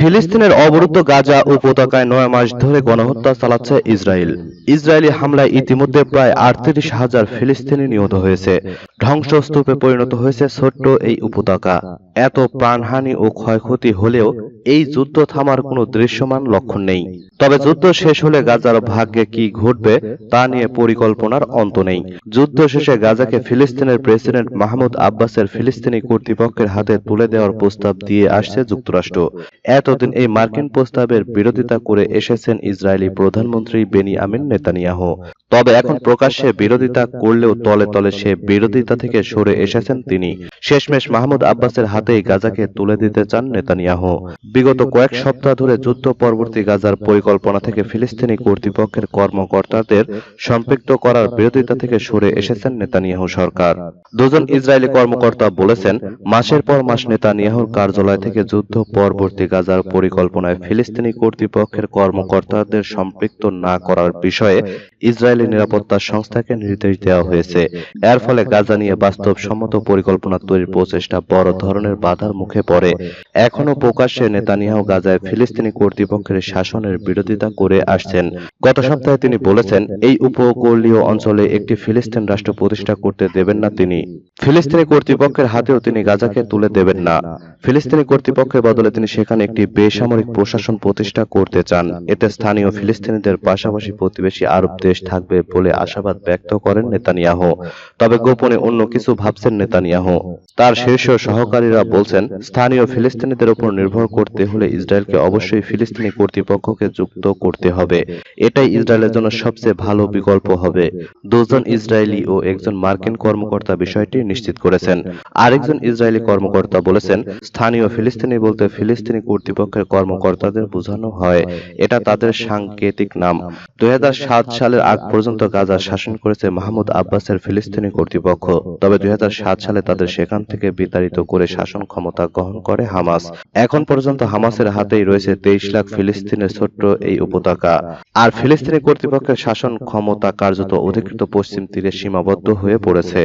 ফিলিস্তিনের অবরুদ্ধ গাজা উপত্যকায় নয় মাস ধরে গণহত্যা চালাচ্ছে ইসরায়েল। ইসরায়েলি হামলায় ইতিমধ্যে প্রায় আটত্রিশ হাজার ফিলিস্তিনি নিহত হয়েছে। ধ্বংসস্তূপে পরিণত হয়েছে ছোট্ট এই উপত্যকা। এত প্রাণহানি ও ক্ষয়ক্ষতি হলেও এই যুদ্ধ থামার কোনো দৃশ্যমান লক্ষণ নেই। তবে যুদ্ধ শেষ হলে গাজার ভাগ্যে কি ঘটবে তা নিয়ে পরিকল্পনার অন্ত নেই। যুদ্ধ শেষে গাজাকে ফিলিস্তিনের প্রেসিডেন্ট মাহমুদ আব্বাসের ফিলিস্তিনি কর্তৃপক্ষের হাতে তুলে দেওয়ার প্রস্তাব দিয়ে আসছে যুক্তরাষ্ট্র। এতদিন এই মার্কিন প্রস্তাবের বিরোধিতা করে এসেছেন ইসরায়েলি প্রধানমন্ত্রী বেনি আমিন নেতানিয়াহু। তবে এখন প্রকাশ্যে বিরোধিতা করলেও তলে তলে সে বিরোধিতা থেকে সরে এসেছেন তিনি। শেষমেশ মাহমুদ আব্বাসের হাতেই গাজাকে তুলে দিতে চান নেতানিয়াহু। বিগত কয়েক সপ্তাহ ধরে যুদ্ধ পরবর্তী গাজার পরিকল্পনা থেকে ফিলিস্তিনি কর্তৃপক্ষের কর্মকর্তাদের সম্পৃক্ত করার বিরোধিতা থেকে সরে এসেছেন নেতানিয়াহু সরকার। দুজন ইসরায়েলি কর্মকর্তা বলেছেন মাসের পর মাস নেতানিয়াহুর কার্যালয় থেকে যুদ্ধ পরবর্তী গাজার পরিকল্পনায় ফিলিস্তিনি কর্তৃপক্ষের কর্মকর্তাদের সম্পৃক্ত না করার বিষয়ে ইসরায়েলি নিরাপত্তা সংস্থাকে নির্দেশ দেওয়া হয়েছে। এর ফলে গাজা নিয়ে বাস্তবসম্মত পরিকল্পনা তৈরির প্রচেষ্টা বড় ধরনের বাধার মুখে পড়ে। এখনও প্রকাশ্যে নেতানিয়াহু গাজায় ফিলিস্তিনি কর্তৃপক্ষের শাসনের বিরোধিতা করে আসছেন। গত সপ্তাহে তিনি বলেছেন, এই উপকূলীয় অঞ্চলে একটি ফিলিস্তিন রাষ্ট্র প্রতিষ্ঠা করতে দেবেন না তিনি। ফিলিস্তিনি কর্তৃপক্ষের হাতেও তিনি গাজাকে তুলে দেবেন না। ফিলিস্তিনি কর্তৃপক্ষের বদলে তিনি সেখানে একটি বেসামরিক প্রশাসন প্রতিষ্ঠা করতে চান। এতে স্থানীয় ফিলিস্তিনিদের পাশাপাশি প্রতিবেশী আরব দেশ থাকবে বলে আশাবাদ ব্যক্ত করেন নেতানিয়াহু। তবে গোপনে অন্য কিছু ভাবছেন নেতানিয়াহু। তার শীর্ষ সহকারীরা বলছেন, স্থানীয় ফিলিস্তিনিদের উপর নির্ভর করতে হলে ইসরায়েলকে অবশ্যই ফিলিস্তিনি কর্তৃপক্ষকে যুক্ত করতে হবে। এটাই ইসরায়েলের জন্য সবচেয়ে ভালো বিকল্প হবে। দুজন ইসরায়েলি ও একজন মার্কিন কর্মকর্তা বিষয়টি নিশ্চিত করেছেন। আরেকজন ইসরায়েলি কর্মকর্তা বলেছেন, স্থানীয় ফিলিস্তিনি বলতে ফিলিস্তিনি কর্তৃপক্ষের কর্মকর্তাদের বোঝানো হয়। এটা তাদের সাংকেতিক নাম। দুই হাজার সাত সালের আগ পর্যন্ত গাজা শাসন করেছে মাহমুদ আব্বাসের ফিলিস্তিনি কর্তৃপক্ষ। তবে দুই সালে তাদের সেখান থেকে বিতাড়িত করে শাসন ক্ষমতা গ্রহণ করে হামাস। এখন পর্যন্ত হামাসের হাতেই রয়েছে তেইশ লাখ ফিলিস্তিনের ছোট্ট এই উপত্যকা। আর ফিলিস্তিনি কর্তৃপক্ষের শাসন ক্ষমতা কার্যত অধিকৃত পশ্চিম তীরে সীমাবদ্ধ হয়ে পড়েছে।